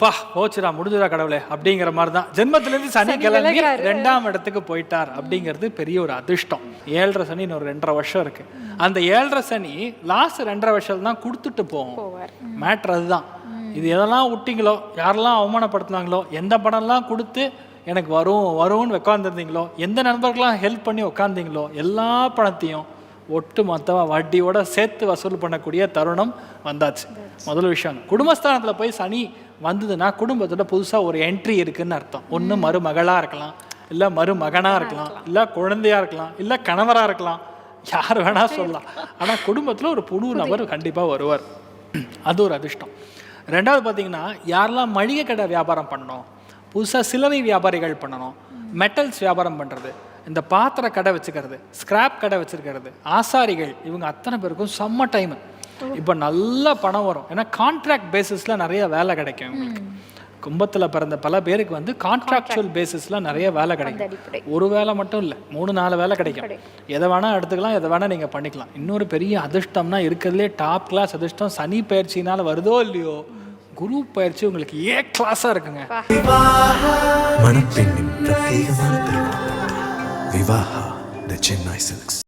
பா போச்சுடா முடிஞ்சுடா கடவுளே அப்படிங்கிற மாதிரி தான் ஜென்மத்திலேருந்து சனி கிளம்பி. ரெண்டாம் இடத்துக்கு போயிட்டார் அப்படிங்கிறது பெரிய ஒரு அதிர்ஷ்டம். ஏழரை சனி இன்னும் ஒரு ரெண்டரை வருஷம் இருக்கு. அந்த ஏழரை சனி லாஸ்ட் ரெண்டரை வருஷம் தான் கொடுத்துட்டு போவோம் மேட்ரு அதுதான். இது எதெல்லாம் விட்டீங்களோ யாரெல்லாம் அவமானப்படுத்துனாங்களோ எந்த படம்லாம் கொடுத்து எனக்கு வரும் வரும்னு உட்காந்துருந்தீங்களோ எந்த நண்பர்கள்லாம் ஹெல்ப் பண்ணி உட்காந்தீங்களோ எல்லா பணத்தையும் ஒட்டு மொத்தமாக வட்டியோட சேர்த்து வசூல் பண்ணக்கூடிய தருணம் வந்தாச்சு. முதல் விஷயம் குடும்பஸ்தானத்தில் போய் சனி வந்ததுன்னா குடும்பத்தில் புதுசாக ஒரு என்ட்ரி இருக்குன்னு அர்த்தம். ஒன்று மருமகளாக இருக்கலாம் இல்லை மருமகனாக இருக்கலாம் இல்லை குழந்தையா இருக்கலாம் இல்லை கணவராக இருக்கலாம் யார் வேணா சொல்லலாம். ஆனால் குடும்பத்தில் ஒரு புது நபர் கண்டிப்பாக வருவார். அது ஒரு அதிர்ஷ்டம். ரெண்டாவது பார்த்தீங்கன்னா யாரெல்லாம் மளிகை கடை வியாபாரம் பண்ணணும் புதுசாக சில்லறை வியாபாரிகள் பண்ணணும் மெட்டல்ஸ் வியாபாரம் பண்ணுறது இந்த பாத்திர கடை வச்சுக்கிறது ஸ்கிராப் கடை வச்சுருக்கிறது ஆசாரிகள் இவங்க அத்தனை பேருக்கும் செம்ம டைம் இப்போ நல்ல பணம் வரும். ஏன்னா கான்ட்ராக்ட் பேசிஸில் நிறைய வேலை கிடைக்கும் இவங்களுக்கு. கும்பத்தில் பிறந்த பல பேருக்கு வந்து கான்ட்ராக்சுவல் பேசிஸில் நிறைய வேலை கிடைக்கும். ஒரு வேலை மட்டும் இல்லை மூணு நாலு வேலை கிடைக்கும். எதை வேணால் எடுத்துக்கலாம் எதை வேணால் நீங்கள் பண்ணிக்கலாம். இன்னொரு பெரிய அதிர்ஷ்டம்னா இருக்கிறதுலே டாப் கிளாஸ் அதிர்ஷ்டம். சனி பயிற்சினால வருதோ இல்லையோ குரு பயிற்சி உங்களுக்கு ஏ கிளாஸாக இருக்குங்க. Vivaha, the Chennai Silks.